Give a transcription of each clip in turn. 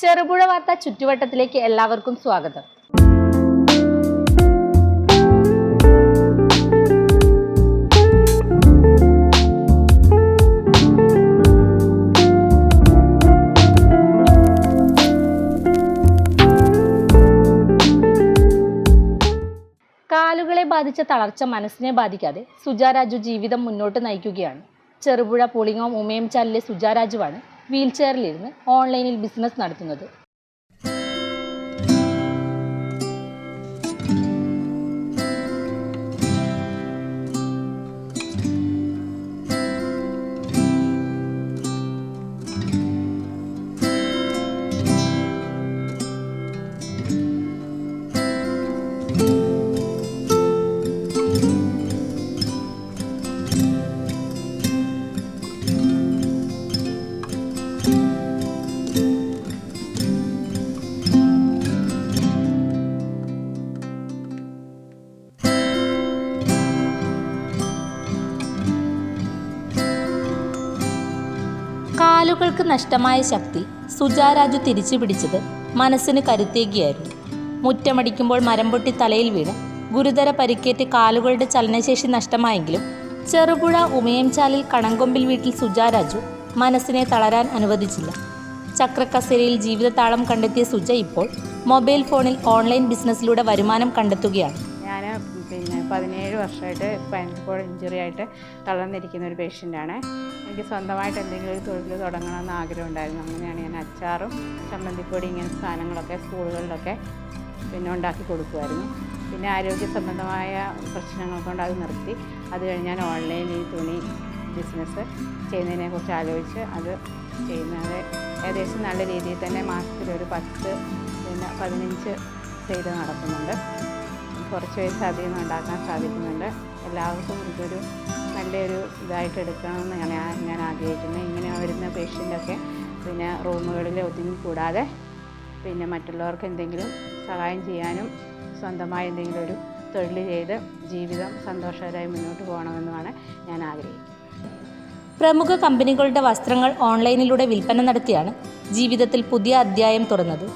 ചെറുപുഴ വാർത്ത ചുറ്റുവട്ടത്തിലേക്ക് എല്ലാവർക്കും സ്വാഗതം. കാലുകളെ ബാധിച്ച തളർച്ച മനസ്സിനെ ബാധിക്കാതെ സുജാരാജു ജീവിതം മുന്നോട്ട് നയിക്കുകയാണ്. ചെറുപുഴ പുളിങ്ങോം ഉമയംചാലിലെ സുജാരാജുവാണ് വീൽ ചെയറിലിരുന്ന് ഓൺലൈനിൽ ബിസിനസ് നടത്തുന്നത്. കാലുകൾക്ക് നഷ്ടമായ ശക്തി സുജാരാജു തിരിച്ചു പിടിച്ചത് മനസ്സിന് കരുത്തേകിയായിരുന്നു. മുറ്റമടിക്കുമ്പോൾ മരം പൊട്ടി തലയിൽ വീണ് ഗുരുതര പരിക്കേറ്റ് കാലുകളുടെ ചലനശേഷി നഷ്ടമായെങ്കിലും ചെറുപുഴ ഉമയംചാലിൽ കണങ്കൊമ്പിൽ വീട്ടിൽ സുജാരാജു മനസ്സിനെ തളരാൻ അനുവദിച്ചില്ല. ചക്രക്കസേരയിൽ ജീവിതതാളം കണ്ടെത്തിയ സുജ ഇപ്പോൾ മൊബൈൽ ഫോണിൽ ഓൺലൈൻ ബിസിനസ്സിലൂടെ വരുമാനം കണ്ടെത്തുകയാണ്. പിന്നെ പതിനേഴ് വർഷമായിട്ട് സ്പൈനൽ കോഡ് ഇഞ്ചുറി ആയിട്ട് തളർന്നിരിക്കുന്ന ഒരു പേഷ്യന്റാണ്. എനിക്ക് സ്വന്തമായിട്ട് എന്തെങ്കിലും ഒരു തൊഴിൽ തുടങ്ങണമെന്ന് ആഗ്രഹം ഉണ്ടായിരുന്നു അങ്ങനെയാണ് ഞാൻ അച്ചാറും ചമ്മന്തിപ്പൊടി ഇങ്ങനെ സാധനങ്ങളൊക്കെ സ്കൂളുകളിലൊക്കെ പിന്നെ ഉണ്ടാക്കി കൊടുക്കുമായിരുന്നു. പിന്നെ ആരോഗ്യ സംബന്ധമായ പ്രശ്നങ്ങൾ കൊണ്ട് അത് നിർത്തി. അത് കഴിഞ്ഞ് ഞാൻ ഓൺലൈനിൽ തുണി ബിസിനസ് ചെയ്യുന്നതിനെ കുറിച്ച് ആലോചിച്ച് അത് ചെയ്യുന്നത് ഏകദേശം നല്ല രീതിയിൽ തന്നെ മാസത്തിൽ ഒരു പത്ത് പിന്നെ പതിനഞ്ച് ചെയ്ത് നടക്കുന്നുണ്ട്. കുറച്ച് പൈസ അതിൽ ഉണ്ടാക്കാൻ സാധിക്കുന്നുണ്ട്. എല്ലാവർക്കും ഇതൊരു നല്ലൊരു ഇതായിട്ട് എടുക്കണമെന്ന് ഞാൻ ഞാൻ ആഗ്രഹിക്കുന്നത്. ഇങ്ങനെ വരുന്ന പേഷ്യന്റൊക്കെ പിന്നെ റൂമുകളിൽ ഒതുങ്ങിക്കൂടാതെ പിന്നെ മറ്റുള്ളവർക്ക് എന്തെങ്കിലും സഹായം ചെയ്യാനും സ്വന്തമായി എന്തെങ്കിലും ഒരു തൊഴിൽ ചെയ്ത് ജീവിതം സന്തോഷകരമായി മുന്നോട്ട് പോകണമെന്നുമാണ് ഞാൻ ആഗ്രഹിക്കുന്നത്. പ്രമുഖ കമ്പനികളുടെ വസ്ത്രങ്ങൾ ഓൺലൈനിലൂടെ വിൽപ്പന നടത്തിയാണ് ജീവിതത്തിൽ പുതിയ അധ്യായം തുറന്നത്.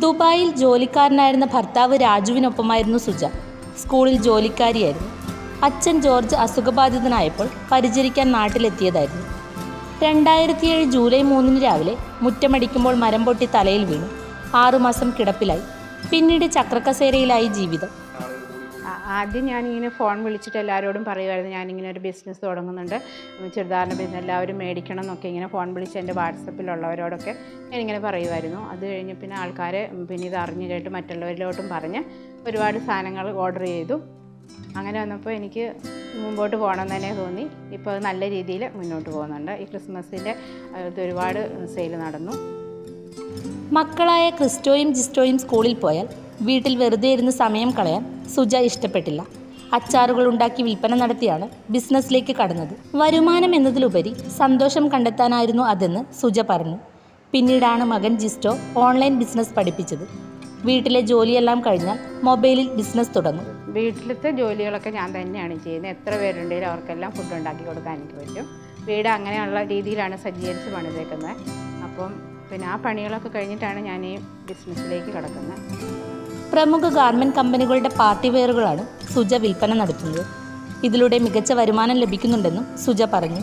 ദുബായിൽ ജോലിക്കാരനായിരുന്ന ഭർത്താവ് രാജുവിനൊപ്പമായിരുന്നു സുജ. സ്കൂളിൽ ജോലിക്കാരിയായിരുന്നു. അച്ഛൻ ജോർജ് അസുഖബാധിതനായപ്പോൾ പരിചരിക്കാൻ നാട്ടിലെത്തിയതായിരുന്നു. രണ്ടായിരത്തി ഏഴ് ജൂലൈ മൂന്നിന് രാവിലെ മുറ്റമടിക്കുമ്പോൾ മരം പൊട്ടി തലയിൽ വീണു. ആറുമാസം കിടപ്പിലായി. പിന്നീട് ചക്രക്കസേരയിലായി ജീവിതം. ആദ്യം ഞാനിങ്ങനെ ഫോൺ വിളിച്ചിട്ട് എല്ലാവരോടും പറയുമായിരുന്നു ഞാനിങ്ങനെ ഒരു ബിസിനസ് തുടങ്ങുന്നുണ്ട്. ചുരിദാറിന്റെ ബിസിനസ് എല്ലാവരും മേടിക്കണം എന്നൊക്കെ ഇങ്ങനെ ഫോൺ വിളിച്ച് എന്റെ വാട്സപ്പിലുള്ളവരോടൊക്കെ ഞാനിങ്ങനെ പറയുമായിരുന്നു അത് കഴിഞ്ഞ് പിന്നെ ആൾക്കാർ പിന്നെ ഇത് അറിഞ്ഞു കേട്ട് മറ്റുള്ളവരിലോട്ടും പറഞ്ഞ് ഒരുപാട് സാധനങ്ങൾ ഓർഡർ ചെയ്തു. അങ്ങനെ വന്നപ്പോൾ എനിക്ക് മുമ്പോട്ട് പോകണം തന്നെ തോന്നി. ഇപ്പോൾ നല്ല രീതിയിൽ മുന്നോട്ട് പോകുന്നുണ്ട്. ഈ ക്രിസ്മസിന്റെ ഒരുപാട് സെയിൽ നടന്നു. മക്കളായ ക്രിസ്റ്റോയും ജിസ്റ്റോയും സ്കൂളിൽ പോയാൽ വീട്ടിൽ വെറുതെ ഇരുന്ന് സമയം കളയാൻ സുജ ഇഷ്ടപ്പെട്ടില്ല. അച്ചാറുകൾ ഉണ്ടാക്കി വിൽപ്പന നടത്തിയാണ് ബിസിനസ്സിലേക്ക് കടന്നത്. വരുമാനം എന്നതിലുപരി സന്തോഷം കണ്ടെത്താനായിരുന്നു അതെന്ന് സുജ പറഞ്ഞു. പിന്നീടാണ് മകൻ ജിസ്റ്റോ ഓൺലൈൻ ബിസിനസ് പഠിപ്പിച്ചത്. വീട്ടിലെ ജോലിയെല്ലാം കഴിഞ്ഞാൽ മൊബൈലിൽ ബിസിനസ് തുടങ്ങും. വീട്ടിലത്തെ ജോലികളൊക്കെ ഞാൻ തന്നെയാണ് ചെയ്യുന്നത്. എത്ര പേരുണ്ടെങ്കിലും അവർക്കെല്ലാം ഫുഡ് ഉണ്ടാക്കി കൊടുക്കാൻ എനിക്ക് പറ്റും. വീട് അങ്ങനെയുള്ള രീതിയിലാണ് സജ്ജീകരിച്ച് പണിതേക്കുന്നത്. അപ്പം പിന്നെ ആ പണികളൊക്കെ കഴിഞ്ഞിട്ടാണ് ഞാൻ ഈ ബിസിനസ്സിലേക്ക് കിടക്കുന്നത്. പ്രമുഖ ഗാർമെന്റ് കമ്പനികളുടെ പാർട്ടി വെയറുകളാണ് സുജ വിൽപ്പന നടത്തുന്നത്. ഇതിലൂടെ മികച്ച വരുമാനം ലഭിക്കുന്നുണ്ടെന്നും സുജ പറഞ്ഞു.